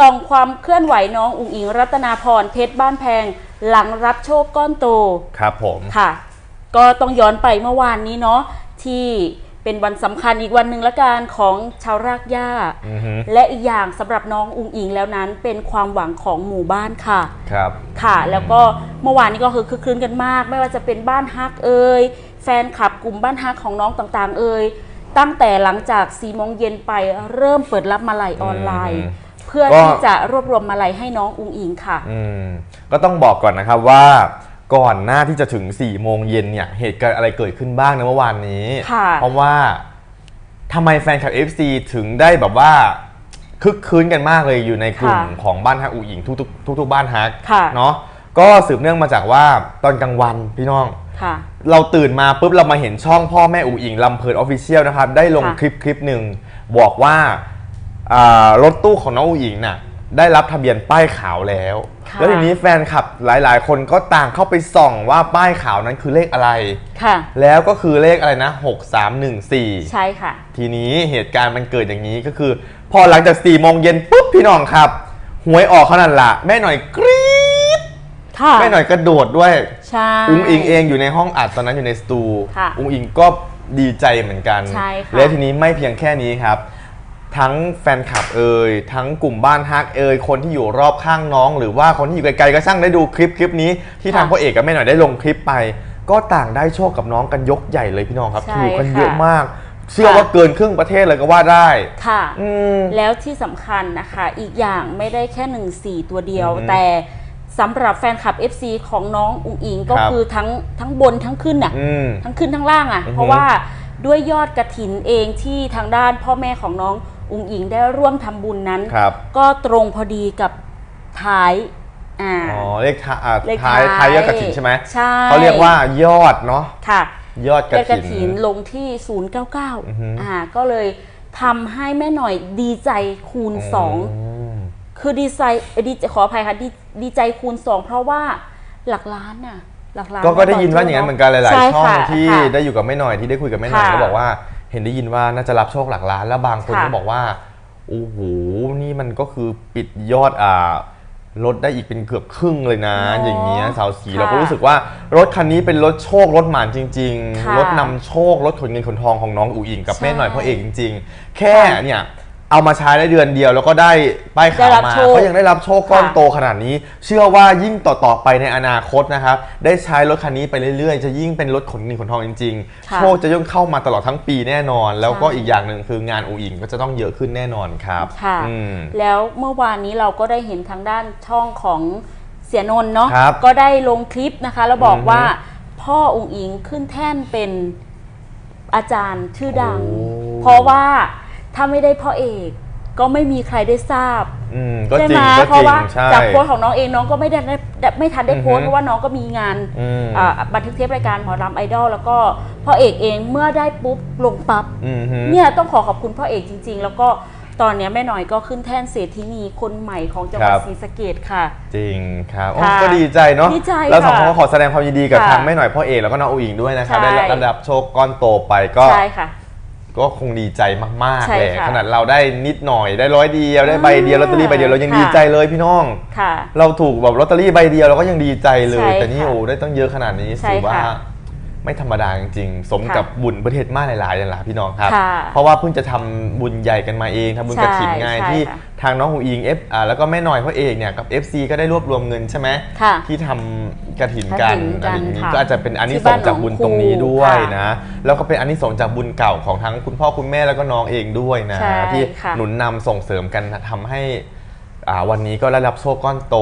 ส่องความเคลื่อนไหวน้องอุ๋งอิงรัตนาพรเพชรบ้านแพง หลังรับโชคก้อนโตครับผมค่ะ ก็ต้องย้อนไปเมื่อวานนี้เนาะที่เป็นวันสำคัญอีกวันหนึ่งละกันของชาวรากหญ้า อือฮึและอีกอย่างสำหรับน้องอุงอิงแล้วนั้นเป็นความหวังของหมู่บ้านค่ะ ครับ ค่ะ แล้วก็เมื่อวานนี้ก็คือคึกคืนกันมาก ไม่ว่าจะเป็นบ้านฮักเอ่ยแฟนคลับกลุ่มบ้านฮักของน้องต่างๆ เอ่ยตั้งแต่หลังจาก4โมงเย็นไปเริ่มเปิดรับมาลัยออนไลน์ อืม เพื่อก็ ที่จะรวบรวมมาลัยให้น้องอุงอิงค่ะ อืมก็ต้องบอกก่อนนะครับว่าก่อนหน้าที่จะถึง4ี่โมงเย็นเนี่ยเหตุการณ์อะไรเกิดขึ้นบ้างในเมื่อวานนี้ ค่ะ เพราะว่าทำไมแฟนคลับ FC ถึงได้แบบว่าคึกคืนกันมากเลยอยู่ในกลุ่มค่ะของบ้านฮักอูหญิงทุกๆทุกๆบ้านฮักค่ะ เนาะก็สืบเนื่องมาจากว่าตอนกลางวันพี่น้อง ค่ะ เราตื่นมาปุ๊บเรามาเห็นช่องพ่อแม่อูอิงลำเพลินออฟฟิเชียลนะครับ ได้ลงค่ะ คลิปคลิปหนึ่งบอกว่าอ่า รถตู้ของน้องอูอิงน่ะได้รับทะเบียนป้ายขาวแล้ว ค่ะ แล้วทีนี้แฟนคลับหลาย ๆ คนก็ต่างเข้าไปส่องว่าป้ายขาวนั้นคือเลขอะไร ค่ะ แล้วก็คือเลขอะไรนะ 6314 ใช่ค่ะ ทีนี้เหตุการณ์มันเกิดอย่างนี้ก็คือ พอหลังจาก4ี่โมงเย็นปุ๊บพี่น้องครับหวยออกเขานั่นละแม่หน่อยกรี๊ดค่ะแม่หน่อยกระโดดด้วย ใช่ อุ้งอิงเองอยู่ในห้องอัดตอนนั้นอยู่ในสตูค่ะอุ้งอิงก็ดีใจเหมือนกัน ใช่ค่ะและทีนี้ไม่เพียงแค่นี้ครับ ทั้งแฟนคลับเอ่ยทั้งกลุ่มบ้านฮักเอ่ยคนที่อยู่รอบข้างน้อง หรือว่าคนที่อยู่ไกลๆก็ช่างได้ดูคลิปคลิปนี้ที่ทางพ่อเอกกับแม่หน่อยได้ลงคลิปไป ก็ต่างได้โชคกับน้องกันยกใหญ่เลยพี่น้องครับใช่ถูกกันค่ะเยอะมาก เชื่อว่าเกินครึ่งประเทศเลยก็ว่าได้ค่ะอืมแล้วที่สำคัญนะคะ อีกอย่างไม่ได้แค่หนึ่งสี่ตัวเดียวอือฮึแต่สำหรับแฟนคลับ FC ของน้องอุงอิงก็ครับคือทั้งทั้งบนทั้งขึ้นน่ะอืมทั้งขึ้นทั้งล่างอะอือฮึเพราะว่าด้วยยอดกระถินเองที่ทางด้านพ่อแม่ของน้อง อุงอิงได้ร่วมทำบุญนั้น ครับก็ตรงพอดีกับท้ายอ่าอ๋อเลขท้ายอ่าเลขท้ายท้ายยอดกระถินใช่ไหมใช่เขาเรียกว่ายอดเนาะค่ะยอดกยอดกระระถิถิน นลงที่อือฮึ099อ่าก็เลยทำให้แม่หน่อยดีใจคูณสอง ม คือดีใจเอ่อดีขออภัยค่ะดีดีใจคูณสองเพราะว่าหลักล้านน่ะหลักล้านก็ก็ได้ยินว่าอย่างนั้นเหมือนกันหลายใๆช่องค่ะที่ค่ะ ได้อยู่กับแม่หน่อยที่ได้คุยกับแม่หน่อยค่ะก็บอกว่า เห็นได้ยินว่าน่าจะรับโชคหลักล้าน แล้วบางคนค่ะก็บอกว่าโอ้โหนี่มันก็คือปิดยอดอ่าลดได้อีกเป็นเกือบครึ่งเลยนะอย่างเงี้ยสาวสีค่ะเราก็รู้สึกว่ารถคันนี้เป็นรถโชครถหมานจริงค่ะๆรถนำโชครถขนเงินขนทองของน้องอูอิงกับใช่แม่หน่อยพ่อเอกจริง ๆ แค่ค่ะเนี่ย เอามาใช้ได้เดือนเดียวแล้วก็ได้ป้ายได้ขาวรับมาโชคก็ยังได้รับโชคก้อนค่ะโตขนาดนี้ เชื่อว่ายิ่งต่อๆไปในอนาคตนะครับได้ใช้รถคันนี้ไปเรื่อยๆ จะยิ่งเป็นรถขนเงินขนทองจริงๆ ค่ะ โชคจะย่งเข้ามาตลอดทั้งปีแน่นอน แล้วก็ใช่อีกอย่างหนึ่งคืองานอูอิงก็จะต้องเยอะขึ้นแน่นอนครับค่ะ อืม แล้วเมื่อวานนี้เราก็ได้เห็นทางด้านช่องของเสียนนท์เนาะครับก็ได้ลงคลิปนะคะ แล้วบอกอือฮึ ว่าพ่อองค์อิงขึ้นแท่นเป็นอาจารย์ชื่อดัง โอ้ เพราะว่า ถ้าไม่ได้พ่อเอกก็ไม่มีใครได้ทราบอืมก็ใช่จริไหมงก็เพจริราะงว่าใช่ จากโพสต์ของน้องเองน้องก็ไม่ได้ได้ไม่ทันได้โพสอืต์อฮึเพราะว่าน้องก็มีงานอืมอ่าบันทึกเทปรายการหมอรำไอดอลแล้วก็พ่อเอกเองเมื่อได้ปุ๊บลงปั๊บ อืมฮึ เนี่ยต้องขอขอบคุณพ่อเอกจริง ๆ แล้วก็ตอนเนี้ยแม่หน่อยก็ขึ้นแท่นเศรษฐินีคนใหม่ของจังหวัดครับ ศรีสะเกดค่ะ จริงครับโอ้ค่ะก็ดีใจเนาะดีใจแล้วสองค่ะคนก็ขอแสดงความยินดีกับค่ะทางแม่หน่อยพ่อเอกแล้วก็น้องอูอิงด้วยนะครับใช่ได้รับได้รับโชคก้อนโตไปก็ ใช่ค่ะ ก็คงดีใจมากใช่ๆเลยค่ะขนาดเราได้นิดหน่อยได้ร้อยเดียวได้ใบเดียวลอตเตอรี่ใบเดียวเรายังค่ะ ดีใจเลยพี่น้อง ค่ะ เราถูกแบบลอตเตอรี่ใบเดียวเราก็ยังดีใจเลย ใช่แต่นี่ค่ะโอ้ได้ตั้งเยอะขนาดนี้ใช่ถือว่าค่ะ ไม่ธรรมดาจริงๆ สมค่ะกับบุญประเทศมากหลายๆอย่างละพี่น้องครับค่ะเพราะว่าเพิ่งจะทำบุญใหญ่กันมาเองทำบุญกระถิ่นไงใช่ที่ค่ะทางน้องหูอิงเอฟอ่าแล้วก็แม่หน่อยพ่อเอกเนี่ยกับ FC ก็ได้รวบรวมเงินใช่ไหมค่ะที่ทำกระถินกันกฐินกันอะไรอย่างนี้ค่ะก็อาจจะเป็นอันนี้ที่สบ้างนจากบุญตรงนี้หนองคูด้วยค่ะนะแล้วก็เป็นอันนี้สงส์จากบุญเก่าของทั้งคุณพ่อคุณแม่แล้วก็น้องเองด้วยนะใช่ที่ค่ะหนุนนำส่งเสริมกันทำให้อ่าวันนี้ก็ได้รับโชคก้อนโต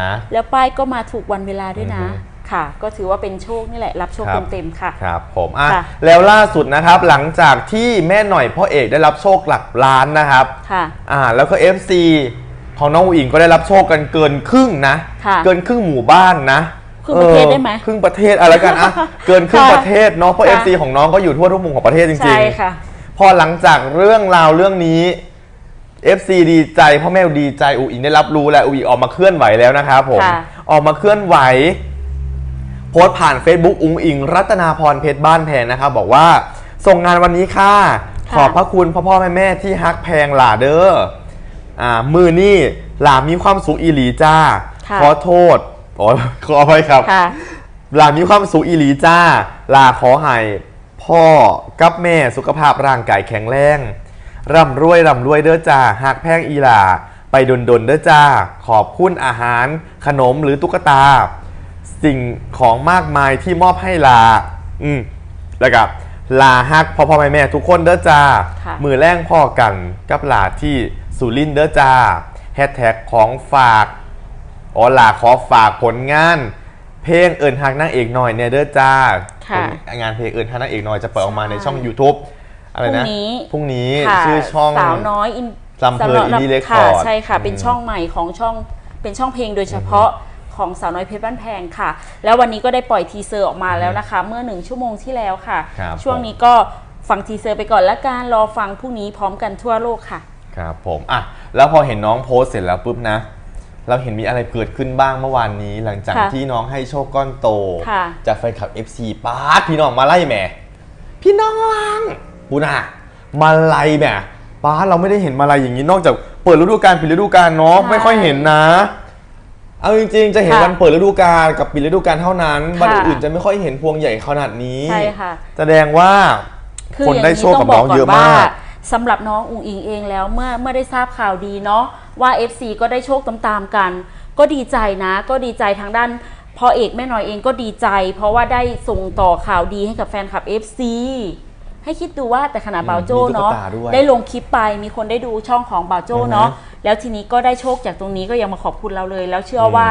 นะ แล้วป้ายก็มาถูกวันเวลาด้วยนะอือฮึ ค่ะ ก็ถือว่าเป็นโชคนี่แหละ รับโชคครับ เต็มๆค่ะ ครับผมอะค่ะ แล้วล่าสุดนะครับหลังจากที่แม่หน่อยพ่อเอกได้รับโชคหลักล้านนะครับค่ะ อ่าแล้วก็ FC ของน้องอุ๋งอิงก็ได้รับโชคกันเกินครึ่งนะ ค่ะเกินครึ่งหมู่บ้านนะครึ่งประเทศออได้ไหมครึ่งประเทศอะไรกันอะเกินครึ่งค่ะประเทศเนาะเพราะ ค่ะ FC ของน้องก็อยู่ทั่วทุกมุมของประเทศจริใช่งค่ะๆพอหลังจากเรื่องราวเรื่องนี้ FC ดีใจพ่อแม่ดีใจอุ๋งอิงได้รับรู้แล้วอุ๋งอิงออกมาเคลื่อนไหวแล้วนะครับผมค่ะ ออกมาเคลื่อนไหว โพสต์ผ่าน Facebook อุงอิง รัตนาพรเพชรบ้านแพงนะครับบอกว่าส่งงานวันนี้ค่ะค่ะ ขอบพระคุณพ่อพ่อแม่แม่ที่ฮักแพงหล่าเด้ออ่ามือนี่หลามีความสุขอีหลีจ้า ค่ะขอโทษอ๋อขออภัยครับ ค่ะลามีความสุขอีหลีจ้า ลาขอให้พ่อกับแม่สุขภาพร่างกายแข็งแรงร่ำรวยร่ำรวยเด้อจ้าหากแพงอีหลา ไปดนดนๆเด้อจ้า ขอบคุณอาหาร ขนมหรือตุ๊กตา สิ่งของมากมายที่มอบให้ลา อืมแล้วกับลาฮักพ่อพ่อแม่แม่ทุกคนเด้อจ้า ค่ะมือแรงพ่อกันกับลาที่สุรินทร์เด้อจ้าแฮชแท็กของฝากอ๋อล่ะขอฝากผลงาน เพลงเอิญฮักนางเอกหน่อยเนี่ยเด้อจ้าค่ะผลงานเพลงเอิญฮักนางเอกหน่อยจะเปิดออกมาในช่อง YouTube อะไรนะพรุ่งนี้ พรุ่งนี้ค่ะชื่อช่อง สาวน้อยอินลำเพลินสาวน้ย Indie Record ค่ะใช่ค่ะ เป็นอืมช่องใหม่ของช่องเป็นช่องเพลงโดยเฉพาะ ของสาวน้อยเพชรบ้านแพงค่ะ แล้ววันนี้ก็ได้ปล่อยทีเซอร์ออกมาแล้วนะคะ เมื่อหนึ่งชั่วโมงที่แล้วค่ะ ครับช่วงนี้ก็ฟังทีเซอร์ไปก่อนละกันรอฟังพรุ่งนี้พร้อมกันทั่วโลกค่ะ ครับผมอะแล้วพอเห็นน้องโพสต์เสร็จแล้วปุ๊บนะ เราเห็นมีอะไรเกิดขึ้นบ้างเมื่อวานนี้ หลังจากค่ะที่น้องให้โชคก้อนโต ค่ะ จากแฟนคลับ FC ป้าดพี่น้องมาไล่แหมพี่น้องปูน่ะมาไล่แหมป้าดเราไม่ได้เห็นมาไล่อย่างนี้นอกจากเปิดฤดูกาลปิดฤดูกาลเนาะใช่ ไม่ค่อยเห็นนะ เอาจริงๆ จะเห็นค่ะวันเปิดฤดูกาลกับปิดฤดูกาลเท่านั้นค่ะวันอื่นๆจะไม่ค่อยเห็นพวงใหญ่ขนาดนี้ ใช่ค่ะ แสดงว่าคือคนอย่างได้นี้โชคต้กัอบงบน้ออกงก่อเยนอะว่ามาก สำหรับน้องอุ๋งอิงเองแล้วเมื่อเมื่อได้ทราบข่าวดีเนาะว่า FC ก็ได้โชคตามๆกัน ก็ดีใจนะ ก็ดีใจทางด้านพ่อเอกแม่น้อยเองก็ดีใจ เพราะว่าได้ส่งต่อข่าวดีให้กับแฟนคลับ FC ให้คิดดูว่าแต่ขนาดอืมบาวโจ้มีตุ๊กเนาะตาด้วยได้ลงคลิปไปมีคนได้ดูช่องของบาวโจ้อือฮะเนาะ แล้วทีนี้ก็ได้โชคจากตรงนี้ก็ยังมาขอบคุณเราเลย แล้วเชื่อว่า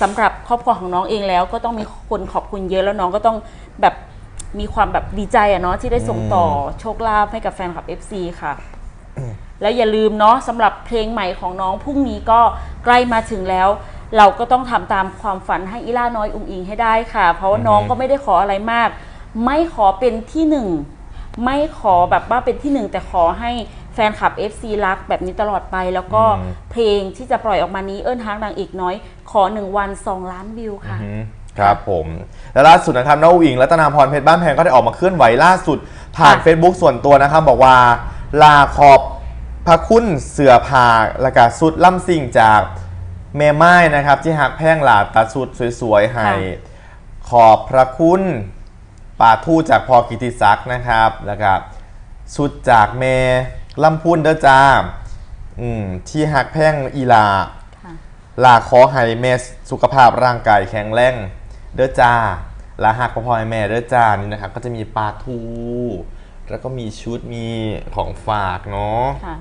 สำหรับครอบครัวของน้องเองแล้ว ก็ต้องมีคนขอบคุณเยอะแล้วน้องก็ต้องแบบมีความแบบดีใจอะเนาะที่ได้ส่งต่อโชคลาภให้กับแฟนคลับ FC ค่ะ แล้วอย่าลืมเนาะสำหรับเพลงใหม่ของน้องพรุ่งนี้ก็ใกล้มาถึงแล้ว เราก็ต้องทำตามความฝันให้อีล่าน้อยอุ้งอิงให้ได้ค่ะ เพราะว่าน้องก็ไม่ได้ขออะไรมาก ไม่ขอเป็นที่หนึ่งไม่ขอแบบว่าเป็นที่หนึ่งแต่ขอให้ แฟนคลับ FC รักแบบนี้ตลอดไปแล้วก็อืม เพลงที่จะปล่อยออกมานี้เอิ้นฮักนางเอกน้อย ขอหนึ่งวันสองล้านวิวค่ะ อืมครับผม แล้วล่าสุดนะครับน้องอิงรัตนาพรเพชรบ้านแพงก็ได้ออกมาเคลื่อนไหวล่าสุด ผ่าน ค่ะ Facebook ส่วนตัวนะครับ บอกว่าลาขอบพระคุณเสือผาและกาสุดล่ำสิ่งจากเมไม้นะครับ ที่หักแพงหลาดตัดสุดสวยๆ ให้ ขอบพระคุณป่าทู่จากพอกิติศักดิ์นะครับแล้วก็สุดจากเม ลำพูนเด้อจ้าอืมที่หักแพงอีลา ค่ะ ลาขอให้แม่สุขภาพร่างกายแข็งแรงเด้อจ้าลาหักพ่อพ่อให้แม่เด้อจ้านี่นะครับก็จะมีปลาทู แล้วก็มีชุดมีของฝากเนาะ ค่ะ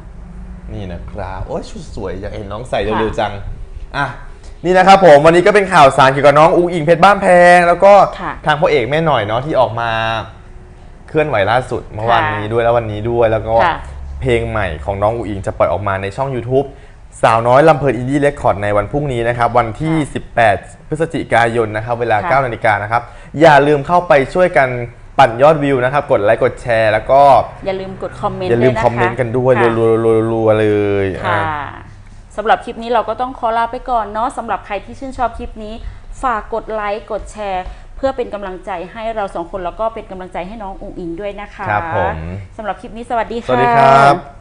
นี่นะครับโอ้ยชุดสวยอยากเห็นน้องใส่ค่ะเร็วๆจังอะนี่นะครับผมวันนี้ก็เป็นข่าวสารเกี่ยวกับน้องอุ้งอิงเพชรบ้านแพง แล้วก็ค่ะทางพ่อเอกแม่หน่อยเนาะที่ออกมา เคลื่อนไหวล่าสุดเมื่อวานนี้ด้วยแล้ววันนี้ด้วยแล้วก็ค่ะ เพลงใหม่ของน้องอุ๋งอิงจะปล่อยออกมาในช่อง YouTube สาวน้อยลำเพลินอินดี้เรคคอร์ดในวันพรุ่งนี้นะครับ วันที่ 18 พฤศจิกายนนะครับ เวลาค่ะ9นาฬิกานะครับ อย่าลืมเข้าไปช่วยกันปั่นยอดวิวนะครับ กดไลค์กดแชร์ แล้วก็อย่าลืมกดคอมเมนต์อย่าลืมด้วะะคอมเมนต์กันด้วยค่ะรัวๆๆๆๆเลยค่ะอะสำหรับคลิปนี้เราก็ต้องขอลาไปก่อนเนาะสำหรับใครที่ชื่นชอบคลิปนี้ ฝากกดไลค์กดแชร์ เพื่อเป็นกำลังใจให้เราสองคนแล้วก็เป็นกำลังใจให้น้องอุ๋งอิงด้วยนะคะครับผมสำหรับคลิปนี้สวัสดีสค่ะวัสดีครับ